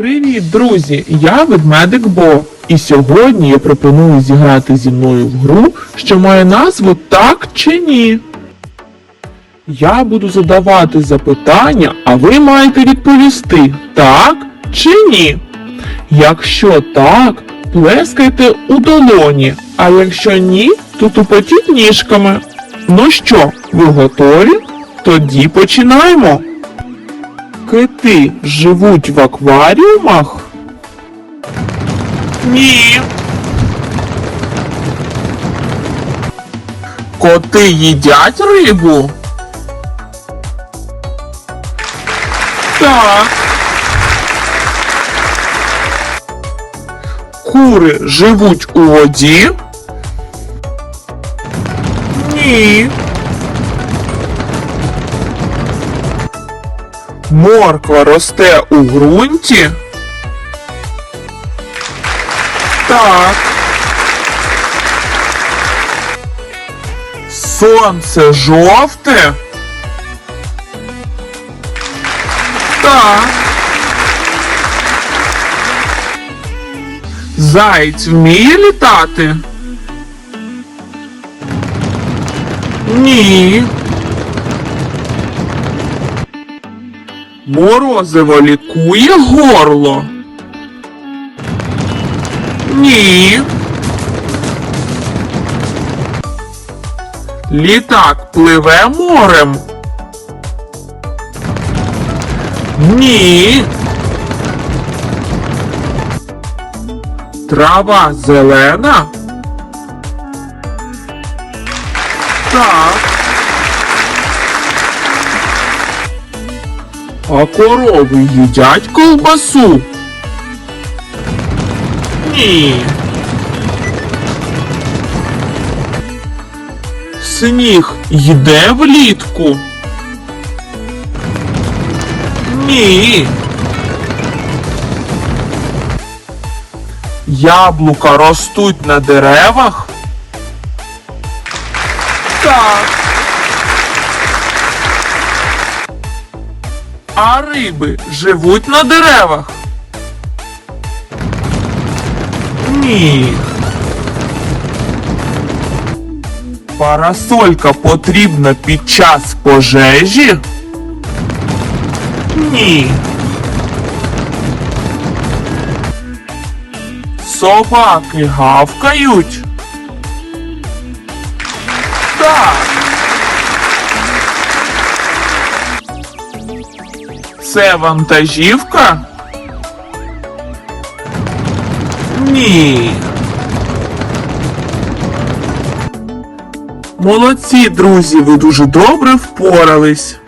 Привіт, друзі! Я ведмедик Бо. І сьогодні я пропоную зіграти зі мною в гру, що має назву Так чи ні. Я буду задавати запитання, а ви маєте відповісти так чи ні. Якщо так, плескайте у долоні, а якщо ні, то тупотіть ніжками. Ну що, ви готові? Тоді починаємо. Кити живуть в акваріумах? Ні. Коти їдять рибу? Так. Кури живуть у воді? Ні. Морква росте у ґрунті? Так. Сонце жовте? Так. Заєць вміє літати? Ні. Морозиво лікує горло? Ні. Літак пливе морем? Ні. Трава зелена? Так. А корови їдять ковбасу? Ні. Сніг йде влітку? Ні. Яблука ростуть на деревах? Так. А риби живуть на деревах? Ні. Парасолька потрібна під час пожежі? Ні. Собаки гавкають? Так. Це вантажівка? Ні. Молодці, друзі, ви дуже добре впорались.